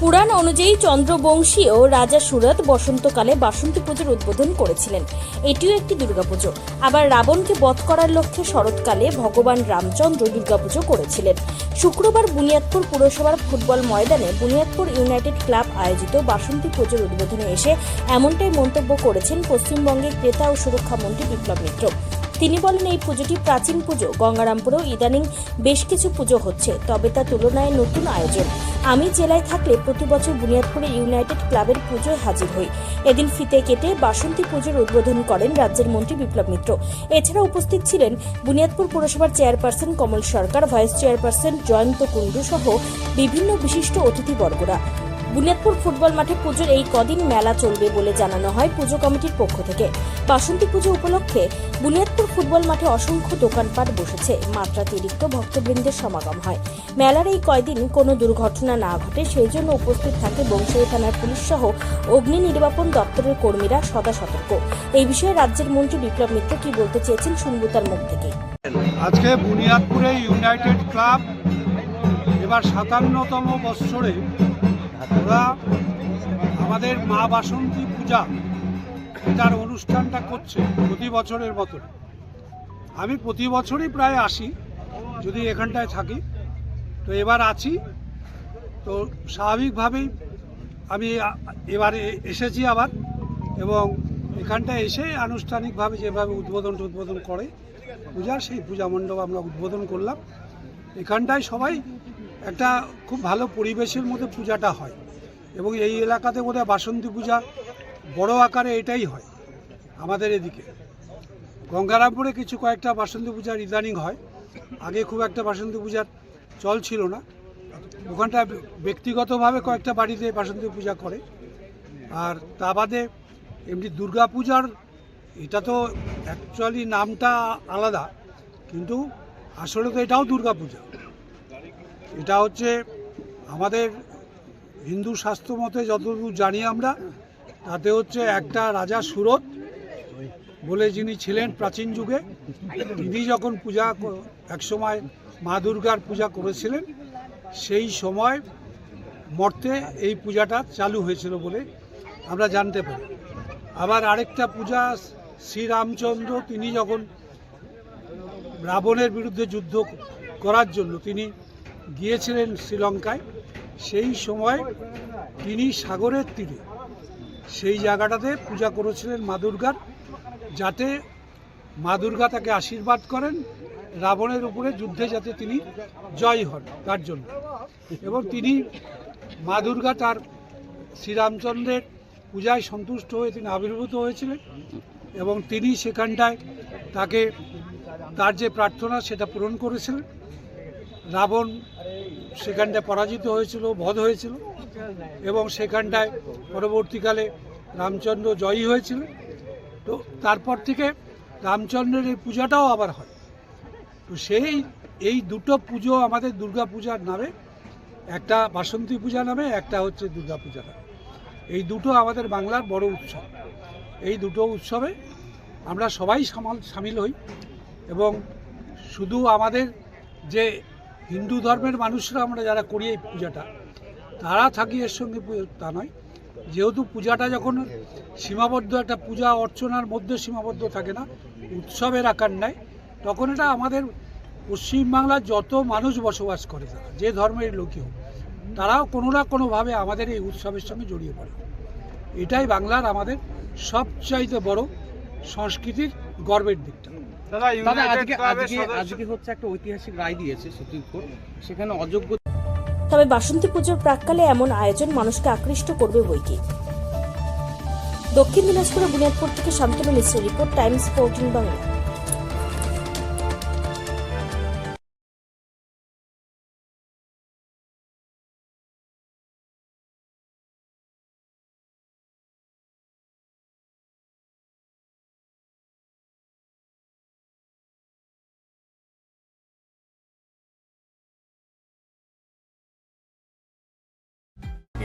পুরাণ অনুযায়ী চন্দ্রবংশীয় রাজা সুরত বসন্তকালে বাসন্তী পুজোর উদ্বোধন করেছিলেন। এটিও একটি দুর্গাপুজো। আবার রাবণকে বধ করার লক্ষ্যে শরৎকালে ভগবান রামচন্দ্র দুর্গাপুজো করেছিলেন। শুক্রবার বুনিয়াদপুর পুরসভার ফুটবল ময়দানে বুনিয়াদপুর ইউনাইটেড ক্লাব আয়োজিত বাসন্তী পুজোর উদ্বোধনে এসে এমনটাই মন্তব্য করেছেন পশ্চিমবঙ্গের ক্রেতা ও সুরক্ষা মন্ত্রী বিপ্লব মিত্র। তিনি বলেন, এই পুজোটি প্রাচীন পুজো। গঙ্গারামপুরেও ইদানিং বেশ কিছু পুজো হচ্ছে, তবে তা তুলনায় নতুন আয়োজন। আমি জেলায় থাকলে প্রতি বছর বুনিয়াদপুরে ইউনাইটেড ক্লাবের পুজোয় হাজির হই। এদিন ফিতে কেটে বাসন্তী পুজোর উদ্বোধন করেন রাজ্যের মন্ত্রী বিপ্লব মিত্র। এছাড়া উপস্থিত ছিলেন বুনিয়াদপুর পুরসভার chairperson Kamal Sarkar, vice chairperson Jayanta Kundu সহ বিভিন্ন বিশিষ্ট অতিথিবর্গরা। বুনিয়াদপুর ফুটবল মাঠে পুজোর এই কদিন মেলা চলবে বলে জানানো হয় পুজো কমিটির পক্ষ থেকে। বাসন্তী পুজো উপলক্ষে বুনিয়াদপুর ফুটবল মাঠে অসংখ্য দোকানপাট বসেছে। মাত্রাতিরিক্ত ভক্তবৃন্দের সমাগম হয়। মেলার এই কয়দিন কোনো দুর্ঘটনা না ঘটে, সেই জন্য উপস্থিত থাকে বংশী থানার পুলিশ সহ অগ্নি নির্বাপন দপ্তরের কর্মীরা সদা সতর্ক। এই বিষয়ে রাজ্যের মন্ত্রী বিপ্লব মিত্র কি বলতে চেয়েছেন শুনব তার মুখ থেকে। আজকে বুনিয়াদপুরে ইউনাইটেড ক্লাব এবার সাতান্নতম বৎসরে ওরা আমাদের মা বাসন্তী পূজা এটার অনুষ্ঠানটা করছে প্রতি বছরের মতন। আমি প্রতি বছরই প্রায় আসি, যদি এখানটায় থাকি। তো এবার আছি। তো স্বাভাবিকভাবেই আমি এবারে এসেছি আবার এবং এখানটায় এসে আনুষ্ঠানিকভাবে যেভাবে উদ্বোধন উদ্বোধন করে পূজার সেই পূজা মণ্ডপ আমরা উদ্বোধন করলাম। এখানটায় সবাই একটা খুব ভালো পরিবেশের মধ্যে পূজাটা হয়। এবং এই এলাকাতে বোধহয় বাসন্তী পূজা বড় আকারে এটাই হয় আমাদের এদিকে। গঙ্গারামপুরে কিছু কয়েকটা বাসন্তী পূজার ইদানিং হয়। আগে খুব একটা বাসন্তী পূজার চল ছিল না। ওখানটা ব্যক্তিগতভাবে কয়েকটা বাড়িতে বাসন্তী পূজা করে। আর তা বাদে এমনি দুর্গা পূজার এটা তো অ্যাকচুয়ালি নামটা আলাদা। কিন্তু আসলে তো এটাও দুর্গা পূজা। এটা হচ্ছে আমাদের হিন্দু শাস্ত্র মতে যতদূর জানি আমরা, তাতে হচ্ছে একটা রাজা সুরত বলে যিনি ছিলেন প্রাচীন যুগে, তিনি যখন পূজা একসময় মা দুর্গার পূজা করেছিলেন, সেই সময় মর্তে এই পূজাটা চালু হয়েছিল বলে আমরা জানতে পারি। আবার আরেকটা পূজা, শ্রীরামচন্দ্র, তিনি যখন রাবণের বিরুদ্ধে যুদ্ধ করার জন্য তিনি গিয়েছিলেন শ্রীলঙ্কায়, সেই সময় তিনি সাগরের তীরে সেই জায়গাটাতে পূজা করেছিলেন মা দুর্গার, যাতে মা দুর্গা তাকে আশীর্বাদ করেন, রাবণের উপরে যুদ্ধে যাতে তিনি জয় হন তার জন্য। এবং তিনি মা দুর্গা তার শ্রীরামচন্দ্রের পূজায় সন্তুষ্ট হয়ে তিনি আবির্ভূত হয়েছিলেন এবং তিনি সেখানটায় তাকে, তার যে প্রার্থনা সেটা পূরণ করেছিলেন। রাবণ সেখানটায় পরাজিত হয়েছিল, বধ হয়েছিল এবং সেখানটায় পরবর্তীকালে রামচন্দ্র জয়ী হয়েছিল। তো তারপর থেকে রামচন্দ্রের এই পূজাটাও আবার হয়। তো সেই, এই দুটো পুজো আমাদের দুর্গা পূজার নামে, একটা বাসন্তী পূজা নামে, একটা হচ্ছে দুর্গা পূজা নামে। এই দুটো আমাদের বাংলার বড় উৎসব। এই দুটো উৎসবে আমরা সবাই সামাল, সামিল হই এবং শুধু আমাদের যে হিন্দু ধর্মের মানুষরা আমরা যারা করি এই পূজাটা, তারা থাকি এর সঙ্গে তা নয়। যেহেতু পূজাটা যখন সীমাবদ্ধ, একটা পূজা অর্চনার মধ্যে সীমাবদ্ধ থাকে না, উৎসবের আকার নেয়, তখন এটা আমাদের পশ্চিমবাংলার যত মানুষ বসবাস করে তারা যে ধর্মের লোকই হোক, তারাও কোনো না কোনোভাবে আমাদের এই উৎসবের সঙ্গে জড়িয়ে পড়ে। এটাই বাংলার আমাদের সবচাইতে বড় সংস্কৃতির গর্বের দিকটা। দাদা দাদা আজকে আজকে আজকে হচ্ছে একটা ঐতিহাসিক রায় দিয়েছে সুপ্রিম কোর্ট। সেখানে অযোগ্য তবে বাসন্তী পুজোর প্রাককালে এমন আয়োজন মানুষকে আকৃষ্ট করবে বইকি দক্ষিণ দিনাজপুরের বুনিয়াদপুর থেকে শান্তনু মিশ্রের রিপোর্ট টাইমস ফোরটিন বাংলা।